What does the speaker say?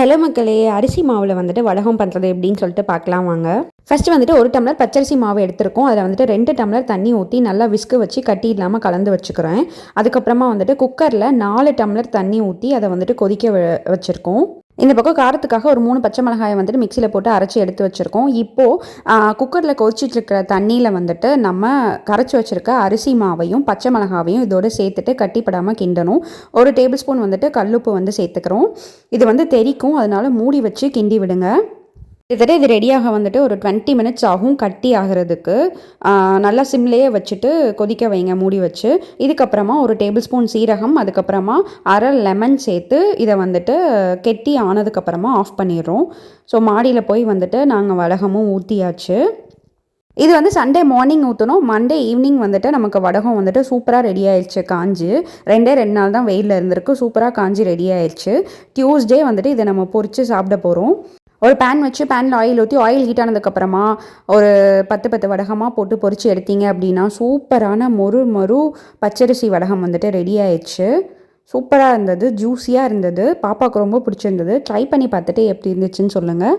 Hello மக்களே அரிசி மாவில் வந்துட்டு வடகம் பண்ணுறது எப்படின்னு சொல்லிட்டு பார்க்கலாம் வாங்க. ஃபஸ்ட்டு வந்துட்டு ஒரு டம்ளர் பச்சரிசி மாவு எடுத்திருக்கோம். அதில் வந்துட்டு ரெண்டு டம்ளர் தண்ணி ஊற்றி நல்லா விஸ்கு வச்சு கட்டி இல்லாமல் கலந்து வச்சுக்கிறேன். அதுக்கப்புறமா வந்துட்டு குக்கரில் நாலு டம்ளர் தண்ணி ஊற்றி அதை வந்துட்டு கொதிக்க வச்சுருக்கோம். இந்த பக்கம் காரத்துக்காக ஒரு மூணு பச்சை மிளகாயை வந்துட்டு மிக்சியில் போட்டு அரைச்சி எடுத்து வச்சுருக்கோம். இப்போது குக்கரில் கொதிச்சிட்டு இருக்கிற தண்ணியில் வந்துட்டு நம்ம கரைச்சி வச்சுருக்க அரிசி மாவையும் பச்சை மிளகாவையும் இதோட சேர்த்துட்டு கட்டிப்படாமல் கிண்டணும். ஒரு டேபிள் ஸ்பூன் வந்துட்டு கல்லுப்பு வந்து சேர்த்துக்கிறோம். இது வந்து தெறிக்கும் அதனால மூடி வச்சு கிண்டி விடுங்க. கிட்டத்தட்ட இது ரெடியாக வந்துட்டு ஒரு டுவெண்ட்டி மினிட்ஸ் ஆகும் கட்டி ஆகிறதுக்கு. நல்லா சிம்லேயே வச்சுட்டு கொதிக்க வைங்க மூடி வச்சு. இதுக்கப்புறமா ஒரு டேபிள் ஸ்பூன் சீரகம் அதுக்கப்புறமா அரை லெமன் சேர்த்து இதை வந்துட்டு கெட்டி ஆனதுக்கப்புறமா ஆஃப் பண்ணிடுறோம். ஸோ மாடியில் போய் வந்துட்டு நாங்கள் வடகமும் ஊற்றியாச்சு இது வந்து சண்டே மார்னிங் ஊற்றணும் மண்டே ஈவினிங் வந்துட்டு நமக்கு வடகம் வந்துட்டு சூப்பராக ரெடி ஆயிடுச்சு காஞ்சு. ரெண்டே ரெண்டு நாள் தான் வெயிலில் இருந்திருக்கு. சூப்பராக காஞ்சி ரெடி ஆயிடுச்சு. டியூஸ்டே வந்துட்டு இதை நம்ம பொரித்து சாப்பிட போகிறோம் ஒரு பேன் வச்சு பேனில் ஆயில் ஊற்றி ஆயில் ஹீட் ஆனதுக்கப்புறமா ஒரு பத்து பத்து வடகமாக போட்டு பொறிச்சு எடுத்தீங்க அப்படின்னா சூப்பரான மொறு மொறு பச்சரிசி வடகம் வந்துட்டு ரெடி ஆயிடுச்சு. சூப்பராக இருந்தது ஜூஸியாக இருந்தது. பாப்பாவுக்கு ரொம்ப பிடிச்சிருந்தது. ட்ரை பண்ணி பார்த்துட்டு எப்படி இருந்துச்சுன்னு சொல்லுங்கள்